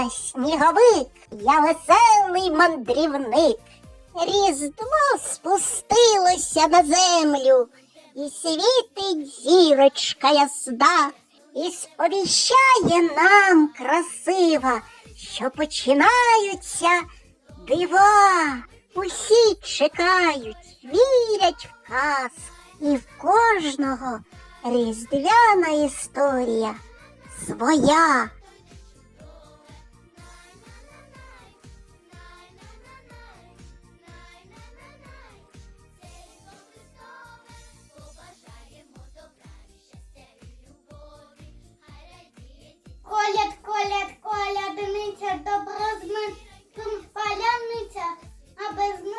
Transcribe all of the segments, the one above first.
я сніговик, я веселий мандрівник. Різдво спустилося на землю, і світить зірочка ясна, і сповіщає нам красива, що починаються дива. Усі чекають, вірять в казку, і в кожного різдвяна історія своя. Коляд, коляд, колядниця, добра з медом паляниця, а без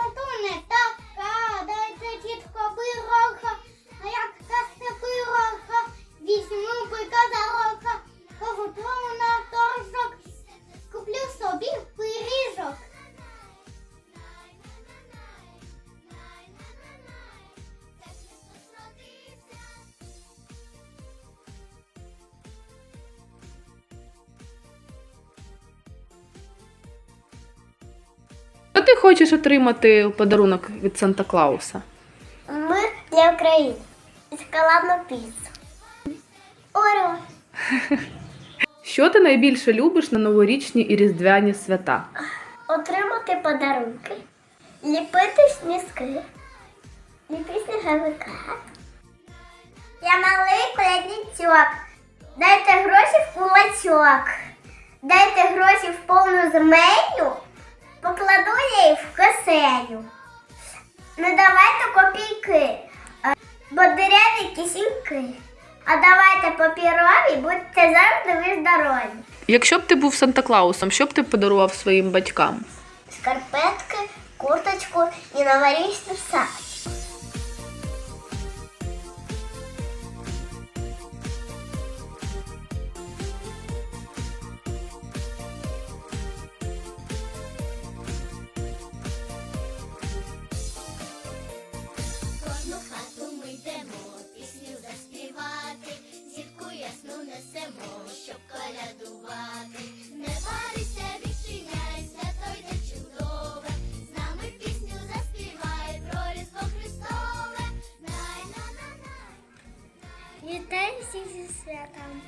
Що ти хочеш отримати у подарунок від Санта Клауса? Мир для України. Шоколадну піцу. Оро. Що ти найбільше любиш на новорічні і різдвяні свята? Отримати подарунки, ліпити сніжки, ліпити сніговика. Я малий колядничок. Дайте гроші в кулачок. Дайте гроші в повну я їх. Не давайте копійки, бо дереві кисіньки. А давайте папірові, будьте завжди ви здорові. Якщо б ти був Санта Клаусом, що б ти подарував своїм батькам? шкарпетки, курточку і новорічний сад. Ясну несемо, щоб колядувати. Не парися, відчиняй, свято йде чудове, з нами пісню заспівай, про Різдво Христове. Най на на най Вітаю всіх зі святом.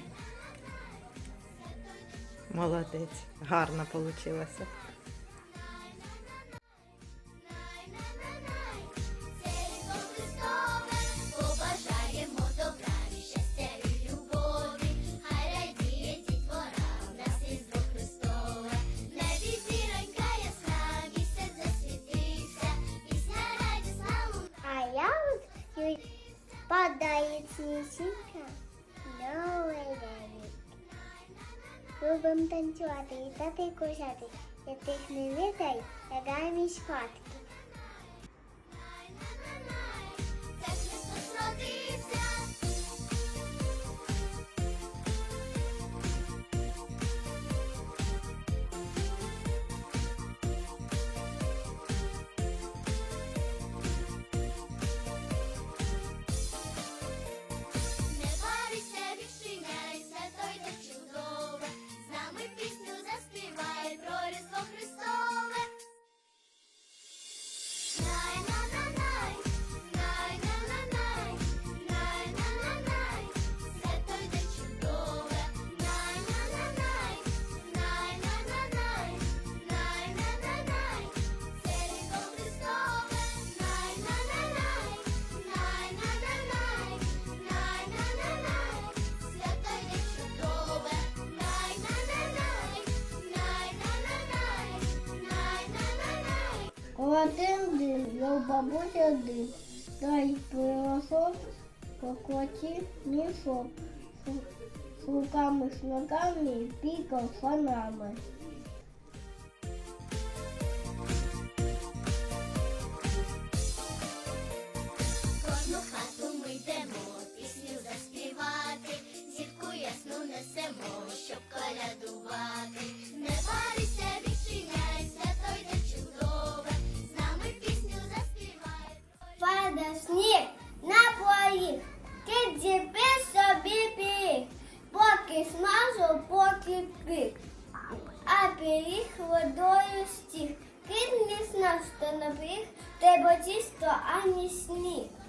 Молодець, гарно вийшло. Падает снежинка, новий день. Любим танцювати, літати і кусати. Я тих не вітай, лягаємо спадки. Це Один день, я у бабусі один. Дай пиросок, покоті мішок. З руками, з ногами пікав фанами. Кожну хату ми йдемо, пісню заспівати, зітку ясну несемо, щоб колядувати. місто, ані сніг.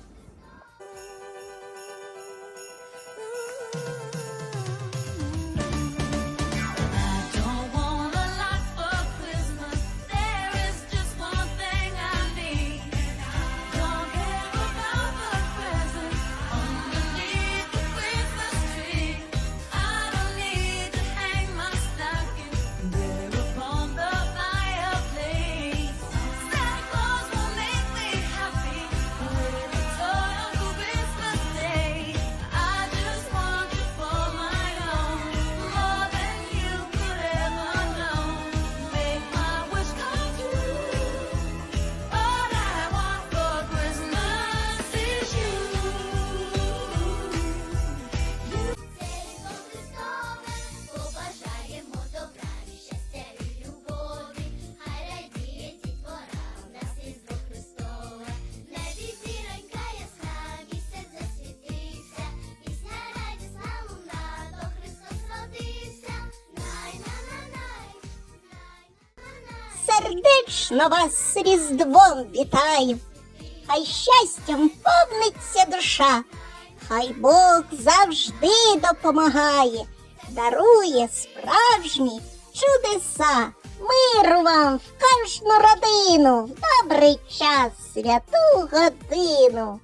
сердечно вас з Різдвом вітаю, хай щастям повниться душа, хай Бог завжди допомагає, дарує справжні чудеса, миру вам в кожну родину, в добрий час, святу годину.